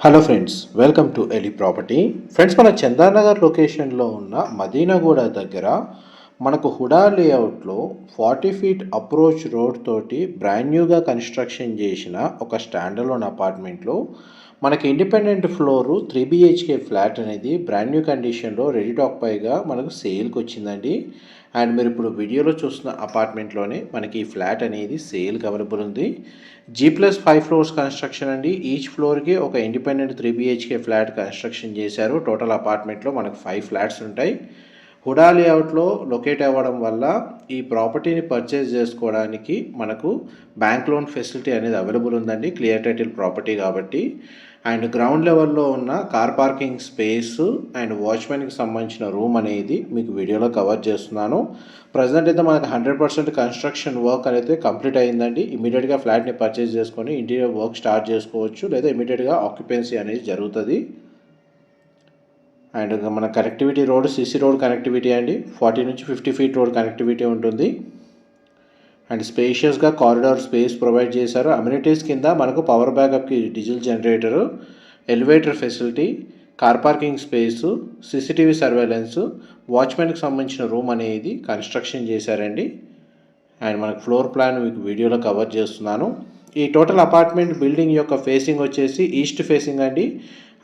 Hello friends welcome to ఎలి property friends మన చందానగర్ లొకేషన్లో ఉన్న మదీనాగూడ దగ్గర మనకు హుడా లేఅవుట్లో ఫార్టీ ఫీట్ అప్రోచ్ రోడ్ తోటి బ్రాండ్ న్యూగా కన్స్ట్రక్షన్ చేసిన ఒక స్టాండర్లోన్ అపార్ట్మెంట్లో మనకి independent floor three BHK flat అనేది బ్రాండ్ న్యూ కండిషన్లో రెడీ టాక్ పైగా మనకు సేల్కి వచ్చిందండి. అండ్ మీరు ఇప్పుడు వీడియోలో చూస్తున్న అపార్ట్మెంట్లోనే మనకి ఈ ఫ్లాట్ అనేది సేల్కి అవైలబుల్ ఉంది. G plus five floors construction అండి. ఈచ్ ఫ్లోర్కి ఒక independent three BHK flat construction చేశారు. టోటల్ అపార్ట్మెంట్లో మనకు ఫైవ్ ఫ్లాట్స్ ఉంటాయి. హుడా లేఅవుట్లో లొకేట్ అవ్వడం వల్ల ఈ ప్రాపర్టీని పర్చేస్ చేసుకోవడానికి మనకు బ్యాంక్ లోన్ ఫెసిలిటీ అనేది అవైలబుల్ ఉందండి. క్లియర్ టైటిల్ ప్రాపర్టీ కాబట్టి. అండ్ గ్రౌండ్ లెవెల్లో ఉన్న కార్ పార్కింగ్ స్పేస్ అండ్ వాచ్మెన్కి సంబంధించిన రూమ్ అనేది మీకు వీడియోలో కవర్ చేస్తున్నాను. ప్రజెంట్ అయితే మనకు హండ్రెడ్ పర్సెంట్ కన్స్ట్రక్షన్ వర్క్ అనేది కంప్లీట్ అయిందండి. ఇమీడియట్గా ఫ్లాట్ని పర్చేస్ చేసుకొని ఇంటీరియర్ వర్క్ స్టార్ట్ చేసుకోవచ్చు. లేదా ఇమీడియట్గా ఆక్యుపెన్సీ అనేది జరుగుతుంది. అండ్ మన connectivity road CC road connectivity అండి. ఫార్టీ నుంచి ఫిఫ్టీ ఫీట్ రోడ్ కనెక్టివిటీ ఉంటుంది. అండ్ స్పేషియస్గా కారిడార్ స్పేస్ ప్రొవైడ్ చేశారు. అమ్యూనిటీస్ కింద మనకు power బ్యాకప్కి diesel generator elevator facility car parking space CCTV surveillance వాచ్మెన్కి సంబంధించిన రూమ్ అనేది కన్స్ట్రక్షన్ చేశారండి. అండ్ మనకు ఫ్లోర్ ప్లాన్ మీకు వీడియోలో కవర్ చేస్తున్నాను. ఈ టోటల్ అపార్ట్మెంట్ బిల్డింగ్ యొక్క ఫేసింగ్ వచ్చేసి ఈస్ట్ ఫేసింగ్ అండి.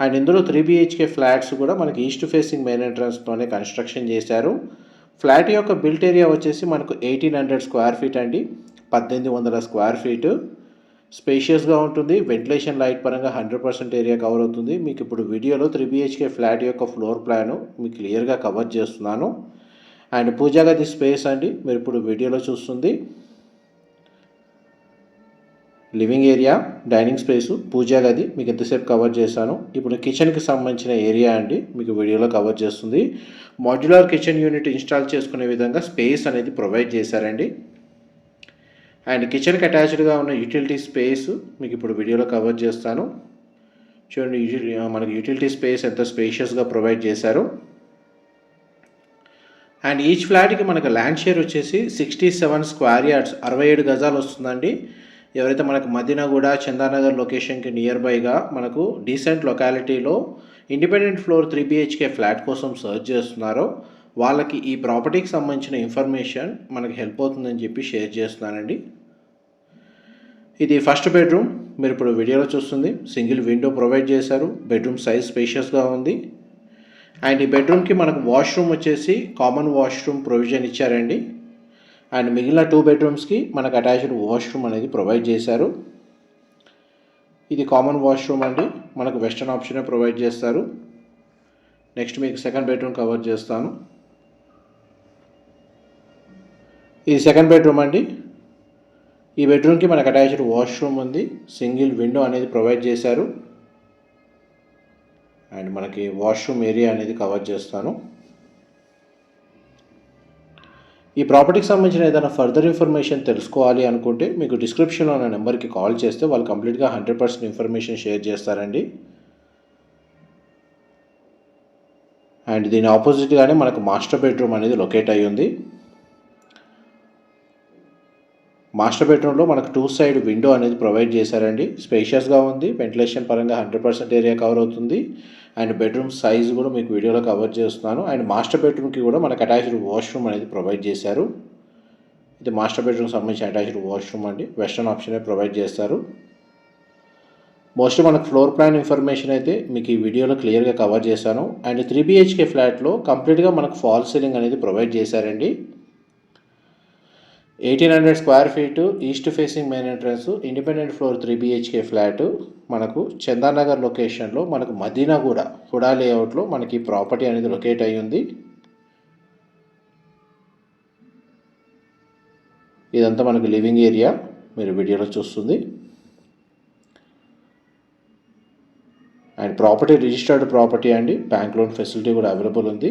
అండ్ ఇందులో త్రీ బిహెచ్కే ఫ్లాట్స్ కూడా మనకి ఈస్ట్ ఫేసింగ్ మెయిన్ ఎంట్రన్స్తోనే కన్స్ట్రక్షన్ చేశారు. ఫ్లాట్ యొక్క బిల్ట్ ఏరియా వచ్చేసి మనకు ఎయిటీన్ హండ్రెడ్ స్క్వేర్ ఫీట్ అండి. పద్దెనిమిది వందల స్క్వేర్ ఫీట్. స్పేషియస్గా ఉంటుంది. వెంటిలేషన్ లైట్ పరంగా హండ్రెడ్ పర్సెంట్ ఏరియా కవర్ అవుతుంది. మీకు ఇప్పుడు వీడియోలో త్రీ బిహెచ్కే ఫ్లాట్ యొక్క ఫ్లోర్ ప్లాను మీకు క్లియర్గా కవర్ చేస్తున్నాను. అండ్ పూజా గది స్పేస్ అండి. మీరు ఇప్పుడు వీడియోలో చూస్తుంది. లివింగ్ ఏరియా డైనింగ్ స్పేసు పూజా గది మీకు ఎంతసేపు కవర్ చేశాను. ఇప్పుడు కిచెన్కి సంబంధించిన ఏరియా అండి. మీకు వీడియోలో కవర్ చేస్తుంది. మాడ్యులర్ కిచెన్ యూనిట్ ఇన్స్టాల్ చేసుకునే విధంగా స్పేస్ అనేది ప్రొవైడ్ చేశారండి. అండ్ కిచెన్కి అటాచ్డ్గా ఉన్న యూటిలిటీ స్పేస్ మీకు ఇప్పుడు వీడియోలో కవర్ చేస్తాను. చూడండి మనకి యూటిలిటీ స్పేస్ ఎంత స్పేషియస్గా ప్రొవైడ్ చేశారు. అండ్ ఈచ్ ఫ్లాట్కి మనకు ల్యాండ్ షేర్ వచ్చేసి సిక్స్టీ సెవెన్ స్క్వేర్ యార్డ్స్ అరవై ఏడు గజాలు వస్తుందండి. ఎవరైతే మనకు మదీనాగూడ చందానగర్ లొకేషన్కి నియర్ బైగా మనకు decent లొకాలిటీలో independent floor three BHK flat కోసం సర్చ్ చేస్తున్నారో వాళ్ళకి ఈ ప్రాపర్టీకి సంబంధించిన ఇన్ఫర్మేషన్ మనకి హెల్ప్ అవుతుందని చెప్పి షేర్ చేస్తున్నానండి. ఇది ఫస్ట్ బెడ్రూమ్. మీరు ఇప్పుడు వీడియోలో చూస్తుంది. సింగిల్ విండో ప్రొవైడ్ చేశారు. బెడ్రూమ్ సైజ్ స్పేషియస్గా ఉంది. అండ్ ఈ బెడ్రూమ్కి మనకు వాష్రూమ్ వచ్చేసి కామన్ వాష్రూమ్ ప్రొవిజన్ ఇచ్చారండి. అండ్ మిగిలిన టూ బెడ్రూమ్స్కి మనకు అటాచ్డ్ వాష్రూమ్ అనేది ప్రొవైడ్ చేశారు. ఇది కామన్ వాష్రూమ్ అండి. మనకు వెస్టర్న్ ఆప్షనే ప్రొవైడ్ చేస్తారు. నెక్స్ట్ మీకు సెకండ్ బెడ్రూమ్ కవర్ చేస్తాను. ఇది సెకండ్ బెడ్రూమ్ అండి. ఈ బెడ్రూమ్కి మనకు అటాచ్డ్ వాష్రూమ్ ఉంది. సింగిల్ విండో అనేది ప్రొవైడ్ చేశారు. అండ్ మనకి వాష్రూమ్ ఏరియా అనేది కవర్ చేస్తాను. ఈ ప్రాపర్టీకి సంబంధించిన ఏదైనా ఫర్దర్ ఇన్ఫర్మేషన్ తెలుసుకోవాలి అనుకుంటే మీకు డిస్క్రిప్షన్లో ఉన్న నెంబర్కి కాల్ చేస్తే వాళ్ళు కంప్లీట్గా హండ్రెడ్ పర్సెంట్ ఇన్ఫర్మేషన్ షేర్ చేస్తారండి. అండ్ దీని ఆపోజిట్గానే మనకు మాస్టర్ బెడ్రూమ్ అనేది లొకేట్ అయ్యి ఉంది మాస్టర్ బెడ్రూమ్లో మనకు టూ సైడ్ విండో అనేది ప్రొవైడ్ చేశారండి. స్పేషియస్గా ఉంది. వెంటిలేషన్ పరంగా హండ్రెడ్ పర్సెంట్ ఏరియా కవర్ అవుతుంది. అండ్ బెడ్రూమ్ సైజ్ కూడా మీకు వీడియోలో కవర్ చేస్తున్నాను. అండ్ మాస్టర్ బెడ్రూమ్కి కూడా మనకు అటాచ్డ్ వాష్రూమ్ అనేది ప్రొవైడ్ చేశారు. ఇది మాస్టర్ బెడ్రూమ్కి సంబంధించిన అటాచ్డ్ వాష్రూమ్ అండి. వెస్ట్రన్ ఆప్షనే ప్రొవైడ్ చేస్తారు. మోస్ట్లీ మనకు ఫ్లోర్ ప్లాన్ ఇన్ఫర్మేషన్ అయితే మీకు ఈ వీడియోలో క్లియర్గా కవర్ చేశాను. అండ్ త్రీ బిహెచ్కే ఫ్లాట్లో కంప్లీట్గా మనకు ఫాల్ సీలింగ్ అనేది ప్రొవైడ్ చేశారండి. Eighteen hundred square feet east facing main entrance independent floor three BHK flat మనకు చందానగర్ లొకేషన్లో మనకు మదీనాగూడ హుడా లేఅవుట్లో మనకి ప్రాపర్టీ అనేది లొకేట్ అయ్యి ఉంది ఇదంతా మనకు లివింగ్ ఏరియా మీరు వీడియోలో చూస్తుంది. అండ్ ప్రాపర్టీ రిజిస్టర్డ్ ప్రాపర్టీ అండి బ్యాంక్ లోన్ ఫెసిలిటీ కూడా అవైలబుల్ ఉంది.